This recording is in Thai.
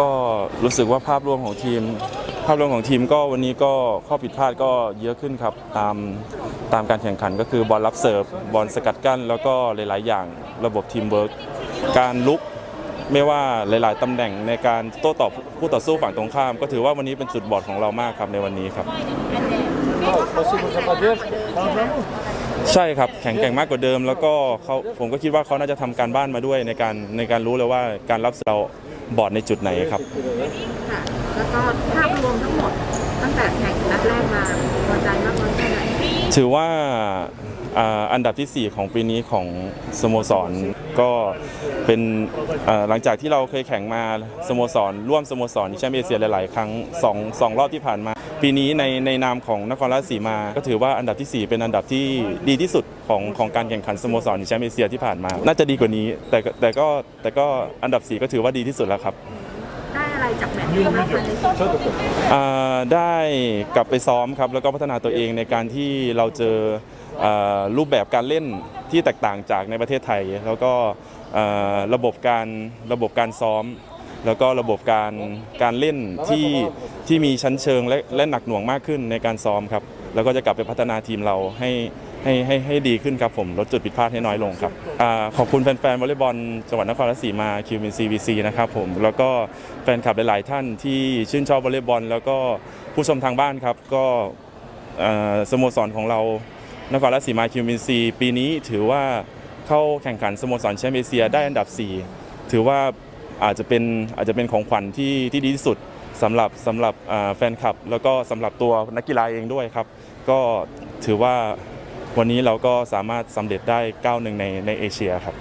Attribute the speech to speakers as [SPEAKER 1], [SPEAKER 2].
[SPEAKER 1] ก็รู้สึกว่าภาพรวมของทีม ภาพรวมของทีมก็วันนี้ก็ข้อผิดพลาดก็เยอะขึ้นครับตามตามการแข่งขันก็คือบอลรับเสิร์ฟบอลสกัดกั้น แล้วก็หลาย ๆ อย่างระบบทีมเวิร์กการลุกไม่ว่าหลาย ๆ ตำแหน่งในการโต้ตอบผู้ต่อสู้ฝั่งตรงข้าม ก็ถือว่าวันนี้เป็นจุดบอดของเรามากครับในวันนี้ครับ ใช่ครับแข็งแกร่งมากกว่าเดิม แล้วก็เขาผมก็คิดว่าเขาน่าจะทำการบ้านมาด้วยในการในการรู้เลยว่าการรับเรา บอดในจุดไหนครับ
[SPEAKER 2] ค่ะ แล้วก็ภาพรวมทั้งหมด ตั้งแต่แข่งนัดแรกมาพอใจมากน้อยแค่ไหน
[SPEAKER 1] ถือว่า อันดับที่ 4 ของปีนี้ของสโมสรก็เป็นหลังจากที่เราเคยแข่งมาสโมสร ร่วมสโมสรแชมเปี้ยเอเชียหลาย ๆ ครั้ง2งรอบที่ผ่านมา ปีนี้ในในนามของนครราชสีมา ก็ถือว่าอันดับที่ 4 เป็นอันดับที่ดีที่สุดของของการแข่งขันสโมสรแชมเปี้ยเอเชียที่ผ่านมา น่าจะดีกว่านี้ แต่แต่ก็แต่ก็อันดับ 4 ก็ถือว่าดีที่สุดแล้วครับ
[SPEAKER 2] ได้อะไรจากแมตช์นี้บ้างคะ
[SPEAKER 1] ได้กลับไปซ้อมครับแล้วก็พัฒนาตัวเองในการที่เราเจอ รูปแบบการเล่นที่แตกต่างจากในประเทศไทย แล้วก็ระบบการระบบการซ้อม แล้วก็ระบบการการเล่นที่ที่มีชั้นเชิงและและหนักหน่วงมากขึ้นในการซ้อมครับแล้วก็จะกลับไปพัฒนาทีมเราให้ให้ให้ให้ดีขึ้นครับผมลดจุดผิดพลาดให้น้อยลงครับอขอบคุณแฟนๆวอลเลย์บอลจังหวัดนครราชสีมาคิวมินซีวีซีนะครับผมแล้วก็แฟนคลับหลาย ๆ ท่านที่ชื่นชอบวอลเลย์บอล แล้วก็ผู้ชมทางบ้านครับก็สโมสรของเรา นครราชสีมาคิวมินซีปีนี้ถือว่าเข้าแข่งขันสโมสรแชมป์เอเชียได้อันดับ 4 ถือว่าอาจจะเป็นอาจจะเป็นของขวัญที่ที่ดีที่สุดสำหรับสำหรับแฟนคลับ แล้วก็สำหรับตัวนักกีฬาเองด้วยครับ ก็ถือว่าวันนี้เราก็สามารถสำเร็จได้ก้าวหนึ่งในในเอเชียครับ